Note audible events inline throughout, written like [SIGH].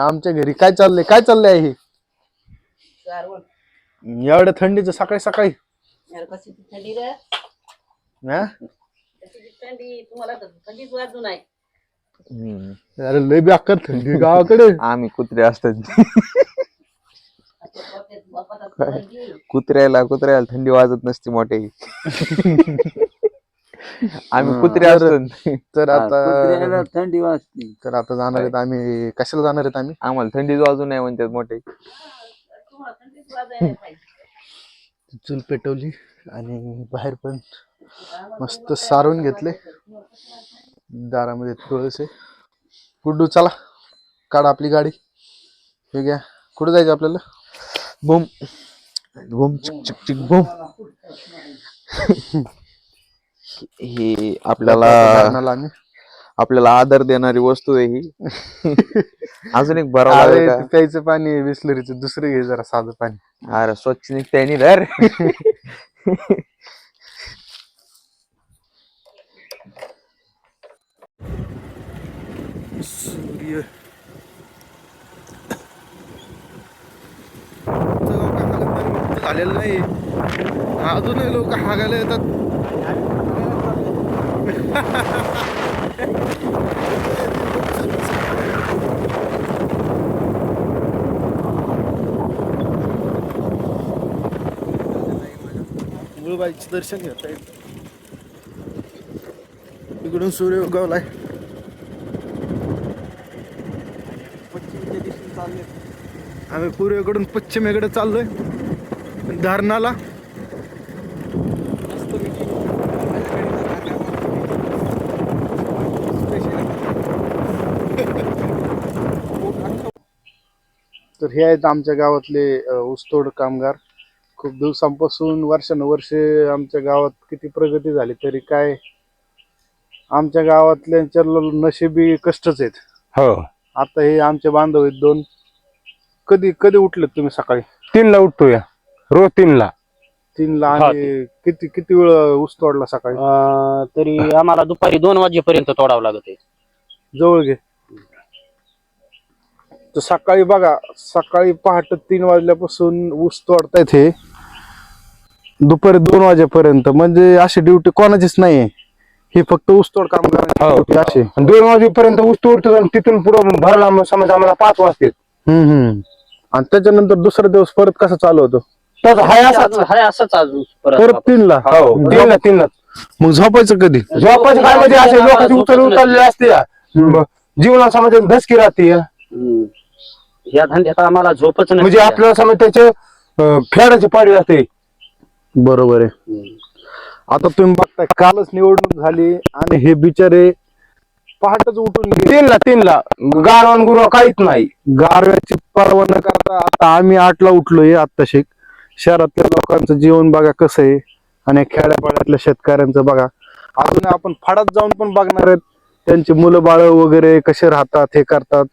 आमच्या घरी काय चाललंय? काय चाललंय आहे हे एवढ्या थंडीचं सकाळी सकाळी. यार कशी ती थंडी रे? हा? कशी ती थंडी? तुम्हाला तर थंडीच वाजून आहे अरे लय बेकार थंडी गावाकडे. आम्ही कुत्रे असतात. आता बापात- बापात आता थंडी. कुत्र्याला कुत्र्याला थंडी वाजत नसते मोठे [LAUGHS] आम्ही. कुत्रे असतो तर आता थंडी वाजते. तर आता जाणार आहेत आम्ही. कशाला जाणार आहेत आम्ही? आम्हाला थंडी वाजू नाही म्हणतात मोठे. चूल पेटवली आणि बाहेर पण मस्त सारून घेतले. दारामध्ये तुळस आहे. गुड्डू चला. काढा आपली गाडी. हे घ्या. कुठे जायचं आपल्याला? बुम बुम चिक चिक चिक बुम ही आपल्याला आम्ही. आपल्याला आदर देणारी वस्तू आहे ही. [LAUGHS] अजून एक बरं अरे लागेल ते प्यायचं पाणी बिस्लरीचं. दुसरं घे जरा साधं पाणी. का अरे स्वच्छ निघते आणि धर. सूर्य. झालेलं नाही. अजूनही लोक हागायला येतात. मुळबाईचे दर्शन घेता येत इकडून सूर्य उगवलाय. आम्ही पूर्वेकडून पश्चिमेकडे चाललोय. धरणाला. तर हे आहेत आमच्या गावातले ऊसतोड कामगार. खूप दिवसांपासून वर्षानुवर्षे आमच्या गावात किती प्रगती झाली तरी काय? आमच्या गावातल्यांच्या ल- नशिबी कष्टच आहेत. हो. आता हे आमचे बांधव आहेत दोन. कधी कधी उठलेत तुम्ही सकाळी? तीनला उठतोय. रोज तीनला. तीनला हा, आणि किती किती वेळ ऊस तोडला सकाळी? अं, तरी आम्हाला दुपारी दोन वाजेपर्यंत तोडावं लागत आहे. जवळ घे. तर सकाळी बघा सकाळी पहाटे तीन वाजल्यापासून ऊस तोडतायत हे. दुपारी दोन वाजेपर्यंत. म्हणजे अशी ड्युटी कोणाचीच नाही हे फक्त ऊस तोड काम हो. असे आणि दोन वाजेपर्यंत ऊस तोडतो आणि तिथून पुढे भरला मग समज आम्हाला पाच वाजते हम्म हम्म. आणि त्याच्यानंतर दुसरा दिवस परत कसा चालू होतो? तसं हाय असाच. अजून हाय असंच अजून परत तीनला? हो. तीनला तीनला. मग झोपायचं कधी? झोपायचं काय म्हणजे असे लोकांची उचल उचलले असते जीवना समज धसकी राहते. हम्म. या धंद्यात आम्हाला झोपच नाही. म्हणजे आपल्याला समज त्याचे फेडाची पाडी असते. बरोबर आहे. आता तुम्ही बघताय कालच निवडणूक झाली आणि हे बिचारे पहाटच उठून तीनला तीनला. गारवान गुरवा काहीच नाही. गारव्याची पर्वा न करता आता आम्ही आठला उठलोय आता शिक शहरातल्या लोकांचं जीवन बघा कसं आहे. आणि खेड्यापाड्यातल्या शेतकऱ्यांचं बघा. अजून आपण फाडात जाऊन पण बघणार आहेत. त्यांची मुलं बाळ वगैरे कसे राहतात हे करतात.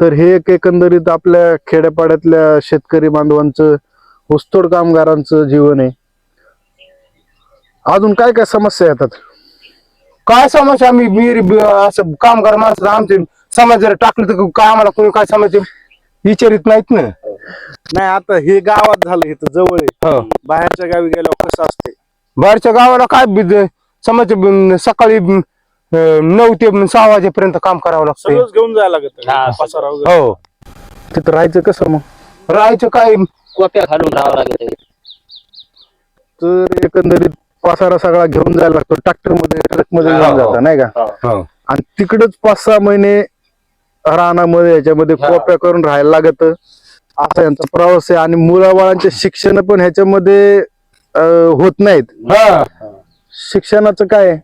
तर हे एक एकंदरीत आपल्या खेड्यापाड्यातल्या शेतकरी बांधवांचं ऊसतोड कामगारांचं जीवन आहे. अजून काय काय समस्या येतात? काय समस्या? आम्ही विहीर बी- असं काम करा माणसं आमचे समाज जर टाकलं तर काय आम्हाला कोणी काय समस्या विचारित नाहीत ना? नाही आता हे गावात झालं हे तर जवळ आहे. हो. बाहेरच्या गावी गेल्यावर कसं असते बाहेरच्या गावाला काय समज सकाळी नऊ ते सहा वाजेपर्यंत काम करावं लागतं सगळंच घेऊन जायला लागत हा, पसारा वगैरे? हो. तिथं राहायचं कसं मग? राहायचं काय? कोप्या घालून राहावं लागत तर एकंदरीत पसारा सगळा घेऊन जायला लागतो. ट्रॅक्टरमध्ये ट्रकमध्ये घेऊन हो. जाता नाही का? हो. आणि तिकडच पाच सहा महिने रानामध्ये याच्यामध्ये हा. कोप्या करून राहायला लागत. असा यांचा प्रवास आहे. आणि मुलाबाळांचे शिक्षण पण ह्याच्यामध्ये अं, होत नाहीत. हा. शिक्षणाचं काय? आहे?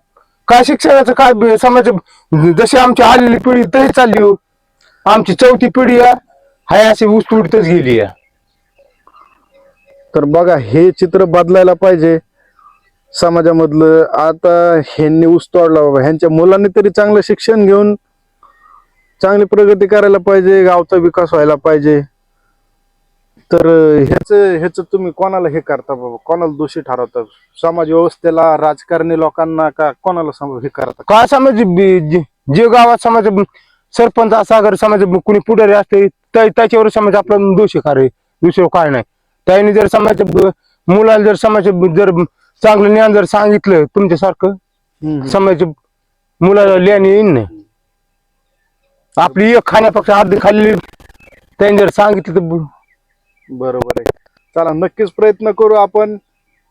काय शिक्षणाचं काय बी- जशी आमची आलेली पिढी तशी चालली हो. आमची चौथी पिढी आहे, हाय अशी ऊस गेली आहे. तर बघा हे चित्र बदलायला पाहिजे. समाजामधलं आता ह्यांनी ऊस तोडला बाबा. ह्यांच्या मुलांनी तरी चांगलं शिक्षण घेऊन चांगली प्रगती करायला पाहिजे गावचा विकास व्हायला पाहिजे. तर ह्याच ह्याच तुम्ही कोणाला हे करता बाबा? कोणाला दोषी ठरवता? समाज व्यवस्थेला राजकारणी लोकांना का कोणाला सम- हे करता? काय समज जे गावात समज सरपंच सागर समाज कुणी पुढारी असते त्या- त्याच्यावर समाज आपला दोषी कार्य दुसरं काय नाही. त्याने जर समाज मुलाला जर समाज जर चांगलं ज्ञान जर सांगितलं तुमच्यासारखं समाज मुलाला लिहाणे येईन नाही. आपली एक खाण्यापेक्षा अर्धी खाल्ली त्याने जर सांगितलं तर बरोबर आहे. चला नक्कीच प्रयत्न करू आपण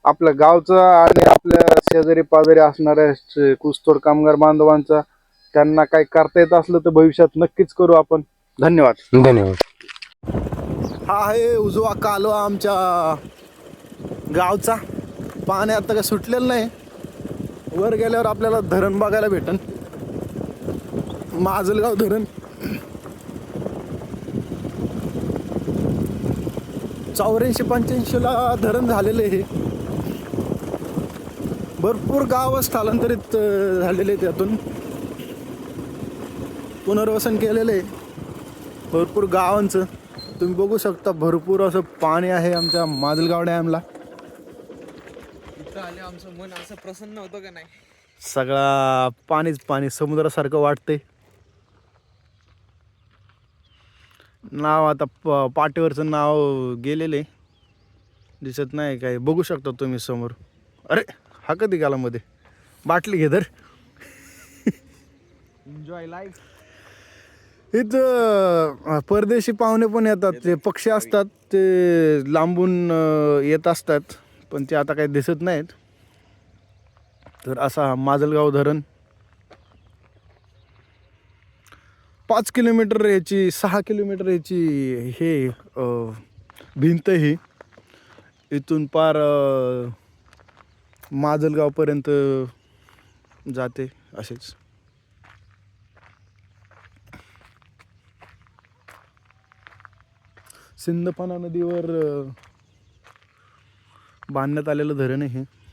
आपल्या गावचा आणि आपल्या शेजारी पाजारी असणाऱ्या कुस्तोड कामगार बांधवांचा त्यांना काही करता येत असलं तर भविष्यात नक्कीच करू आपण. धन्यवाद. धन्यवाद. हा आहे उजवा कालवा आमच्या गावचा. पाणी आता काय सुटलेलं नाही. वर गेल्यावर आपल्याला धरण बघायला भेटन. माजलगाव धरण. चौऱ्याऐंशी पंच्याऐंशीला धरण झालेलं आहे. हे. भरपूर गाव स्थलांतरित झालेले आहे त्यातून पुनर्वसन केलेलं आहे. भरपूर गावांचं. तुम्ही बघू शकता भरपूर असं पाणी आहे आमच्या माजलगाव डॅमला आमचं मन असं प्रसन्न होतं का नाही? सगळा पाणीच पाणी समुद्रासारखं वाटतंय. नाव आता प पाठीवरचं नाव गेलेलं. आहे दिसत नाही काय बघू शकता तुम्ही समोर. अरे हा कधी गेला मध्ये? बाटली घे तर एन्जॉय लाईफ इथं परदेशी पाहुणे पण येतात. ते पक्षी असतात. ते लांबून येत असतात. पण ते आता काही दिसत नाहीत. तर असा हा माजलगाव धरण. पाच किलोमीटर याची सहा किलोमीटर याची हे भिंत ही. इथून पार माजलगावपर्यंत जाते असेच. सिंदपाना नदीवर बांधण्यात आलेलं धरण आहे. हे